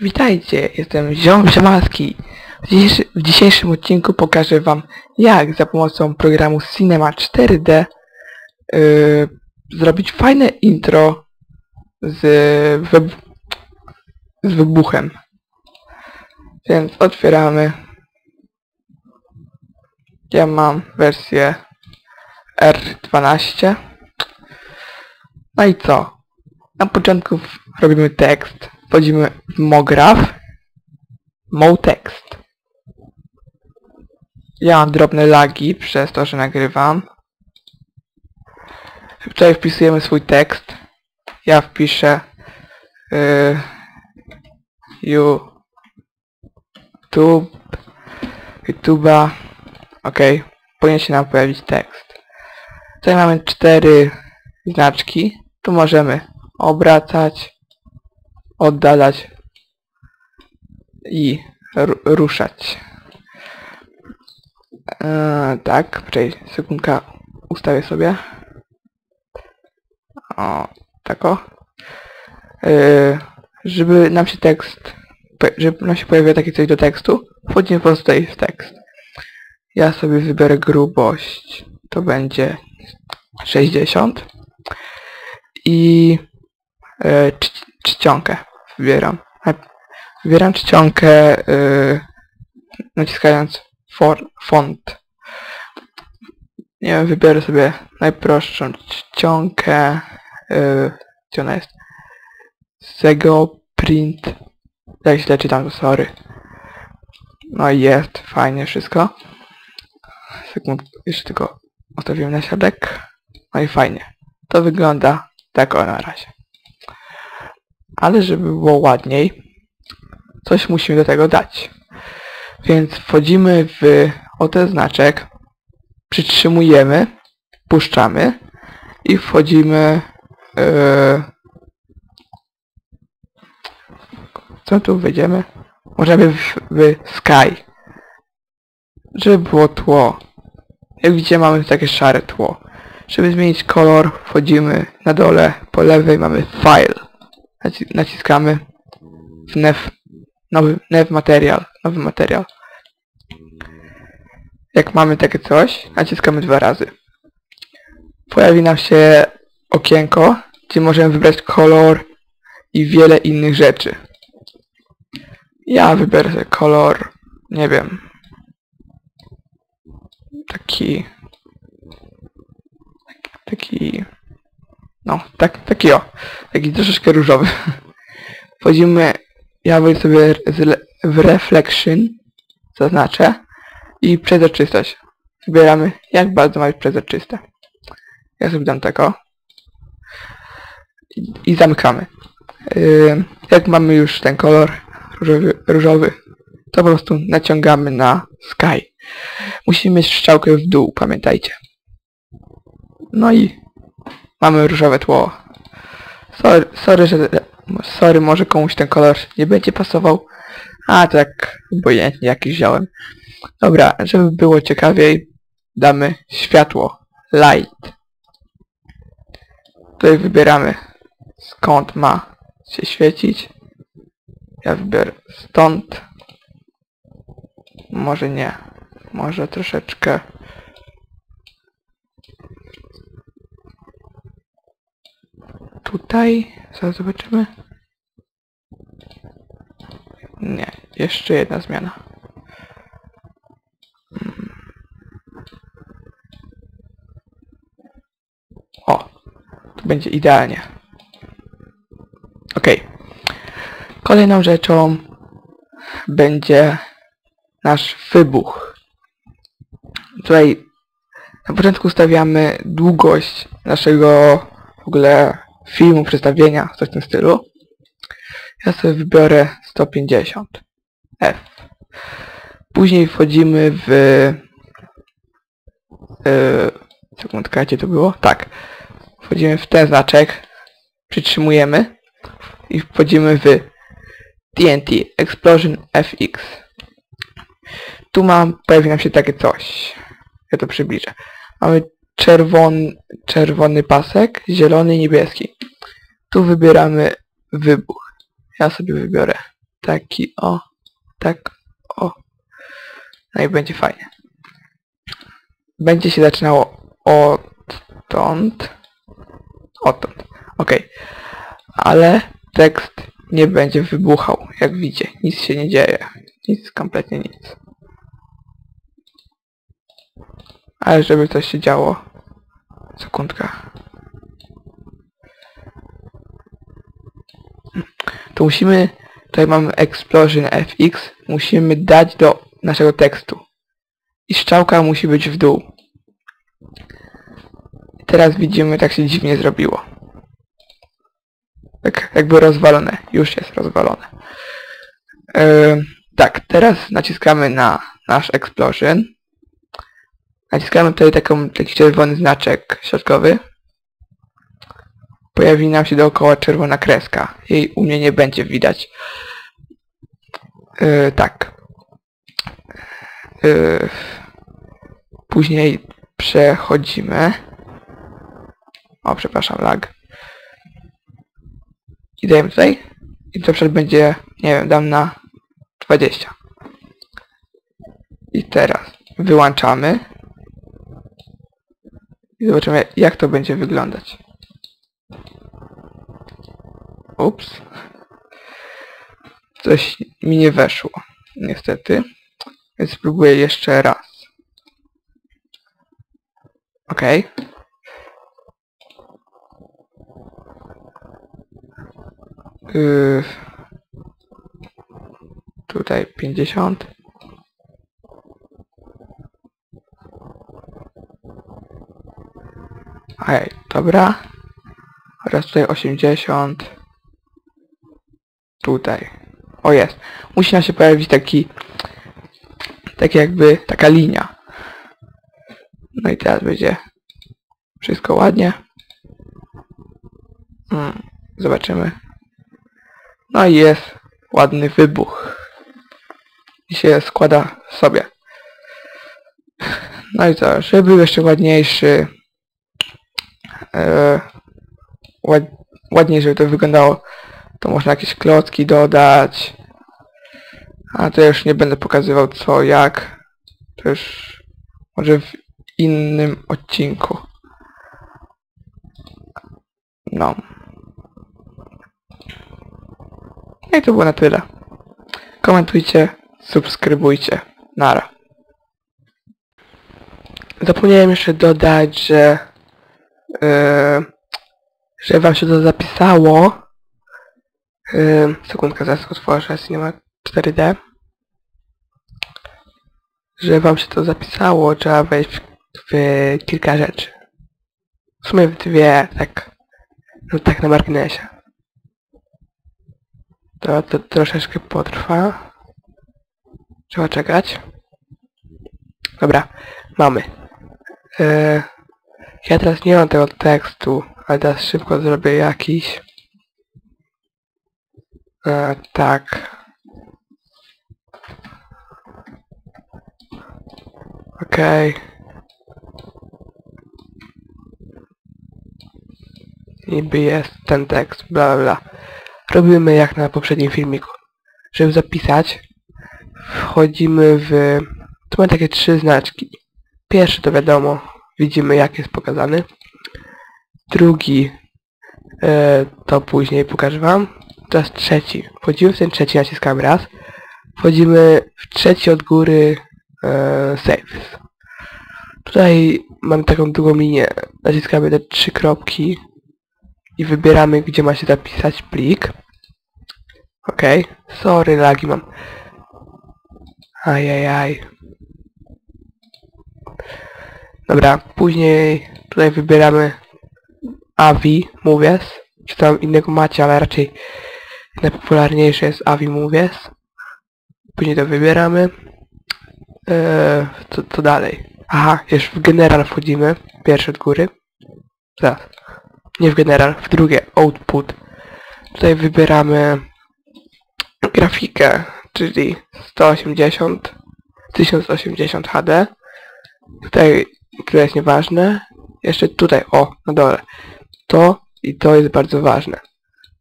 Witajcie, jestem Ziom Szymalski. W, dzisiejszy, w dzisiejszym odcinku pokażę wam, jak za pomocą programu Cinema 4D yy, zrobić fajne intro z, z wybuchem. Więc otwieramy. Ja mam wersję R12. No i co? Na początku robimy tekst. Wchodzimy w Mograph. Motext. Ja mam drobne lagi przez to, że nagrywam. Tutaj wpisujemy swój tekst. Ja wpiszę y, YouTube YouTube'a ok powinien się nam pojawić tekst tutaj mamy cztery znaczki tu możemy obracać oddalać i ru ruszać. Eee, tak, poczekaj, sekundka ustawię sobie. O, tak o. Eee, żeby nam się tekst żeby nam się pojawiło takie coś do tekstu wchodzimy po prostu tutaj w tekst. Ja sobie wybiorę grubość. To będzie 60 i e, czcionkę wybieram. Wybieram czcionkę e, naciskając for, font. Nie wiem, wybiorę sobie najprostszą czcionkę e, gdzie ona jest. Sego print. Jak źle czytam sorry. No i jest fajnie wszystko. Sekund jeszcze tylko ustawiłem na środek. No i fajnie. To wygląda tak o na razie ale żeby było ładniej coś musimy do tego dać. Więc wchodzimy w oto znaczek przytrzymujemy puszczamy i wchodzimy yy, co tu wejdziemy? Możemy w, w sky. Żeby było tło. Jak widzicie mamy takie szare tło. Żeby zmienić kolor wchodzimy na dole po lewej mamy file Naci naciskamy. Nev nowy nev material nowy materiał jak mamy takie coś naciskamy dwa razy. Pojawi nam się okienko gdzie możemy wybrać kolor i wiele innych rzeczy. Ja wybiorę kolor nie wiem taki taki no, tak, taki o taki troszeczkę różowy. Wchodzimy ja wejdę sobie w reflection zaznaczę i przezroczystość. Wybieramy jak bardzo ma być przezroczyste. Ja sobie dam tego i, i zamykamy. Yy, jak mamy już ten kolor różowy, różowy to po prostu naciągamy na sky. Musimy mieć strzałkę w dół pamiętajcie. No i mamy różowe tło. Sorry, sorry że sorry może komuś ten kolor nie będzie pasował a tak obojętnie jakiś wziąłem. Dobra żeby było ciekawiej damy światło light. Tutaj wybieramy skąd ma się świecić. Ja wybiorę stąd. Może nie może troszeczkę tutaj. Zaraz zobaczymy. Nie jeszcze jedna zmiana. O tu będzie idealnie. Ok kolejną rzeczą będzie nasz wybuch. Tutaj na początku ustawiamy długość naszego w ogóle filmu, przedstawienia, coś w tym stylu. Ja sobie wybiorę 150 F. Później wchodzimy w... Yy, sekundka, gdzie to było? Tak. Wchodzimy w ten znaczek, przytrzymujemy i wchodzimy w TNT Explosion FX. Tu mam, pojawi nam się takie coś. Ja to przybliżę. Mamy czerwony, czerwony pasek, zielony niebieski. Tu wybieramy wybuch. Ja sobie wybiorę taki o, tak o. No i będzie fajnie. Będzie się zaczynało odtąd. Odtąd. Ok. Ale tekst nie będzie wybuchał, jak widzicie. Nic się nie dzieje. Nic, kompletnie nic. Ale żeby coś się działo. Sekundka. To musimy, tutaj mamy explosion fx, musimy dać do naszego tekstu. I strzałka musi być w dół. Teraz widzimy, tak się dziwnie zrobiło. Tak jakby rozwalone. Już jest rozwalone. Yy, tak, teraz naciskamy na nasz explosion. Naciskamy tutaj taką, taki czerwony znaczek środkowy. Pojawi nam się dookoła czerwona kreska. Jej u mnie nie będzie widać. Yy, tak. Yy, później przechodzimy. O, przepraszam, lag. I dajemy tutaj. I to przed będzie, nie wiem, dam na 20. I teraz wyłączamy. I zobaczymy, jak to będzie wyglądać. Ups. Coś mi nie weszło, niestety. Więc spróbuję jeszcze raz. Ok. Yy, tutaj 50. Okej, dobra. Oraz tutaj 80. Tutaj. O jest. Musi nam się pojawić taki tak jakby taka linia. No i teraz będzie wszystko ładnie. Hmm, zobaczymy. No i jest ładny wybuch. I się składa sobie. No i co, żeby był jeszcze ładniejszy, ład, ładniej żeby to wyglądało, to można jakieś klocki dodać. A to już nie będę pokazywał co, jak. To już może w innym odcinku. No. No i to było na tyle. Komentujcie, subskrybujcie. Nara. Zapomniałem jeszcze dodać, że yy, że wam się to zapisało. Yy, sekundkę, zaraz otworzę Cinema 4D. Że wam się to zapisało, trzeba wejść w, w kilka rzeczy. W sumie w dwie, tak, no tak na marginesie. To, to troszeczkę potrwa. Trzeba czekać. Dobra, mamy. Yy, ja teraz nie mam tego tekstu, ale teraz szybko zrobię jakiś. E, tak. Okej. Niby jest ten tekst, bla bla. Robimy jak na poprzednim filmiku. Żeby zapisać, wchodzimy w... Tu mamy takie trzy znaczki. Pierwszy to wiadomo, widzimy jak jest pokazany. Drugi e, to później pokażę wam. Teraz trzeci. Wchodzimy w ten trzeci, naciskamy raz. Wchodzimy w trzeci od góry e, save. Tutaj mamy taką długą linię. Naciskamy te trzy kropki i wybieramy gdzie ma się zapisać plik. Ok. Sorry, lagi mam. Ajajaj. Dobra, później tutaj wybieramy Avi Movies. Czy tam innego macie, ale raczej najpopularniejsze jest Avi Movies. Później to wybieramy. Eee, co, co dalej? Aha, jeszcze w general wchodzimy. Pierwszy od góry. Zaraz. Nie w general, w drugie. Output. Tutaj wybieramy grafikę, czyli 180 1080 HD. Tutaj to jest nieważne. Jeszcze tutaj, o, na dole. To i to jest bardzo ważne.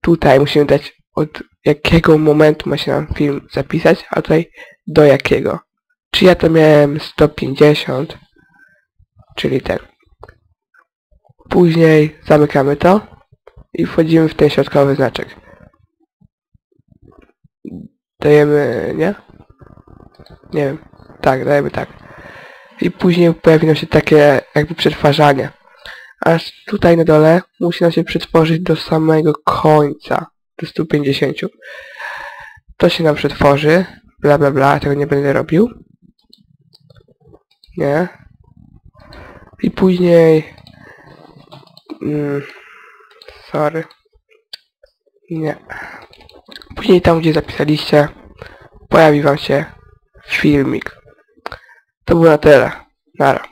Tutaj musimy dać od jakiego momentu ma się nam film zapisać, a tutaj do jakiego. Czy ja to miałem 150, czyli ten. Później zamykamy to i wchodzimy w ten środkowy znaczek. Dajemy, nie? Nie wiem. Tak, dajemy tak. I później pojawi nam się takie jakby przetwarzanie. Aż tutaj na dole musi nam się przetworzyć do samego końca. Do 150. To się nam przetworzy. Bla bla bla, tego nie będę robił. Nie. I później... Mm, sorry. Nie. Później tam, gdzie zapisaliście, pojawi wam się filmik. To było na tyle. Nara.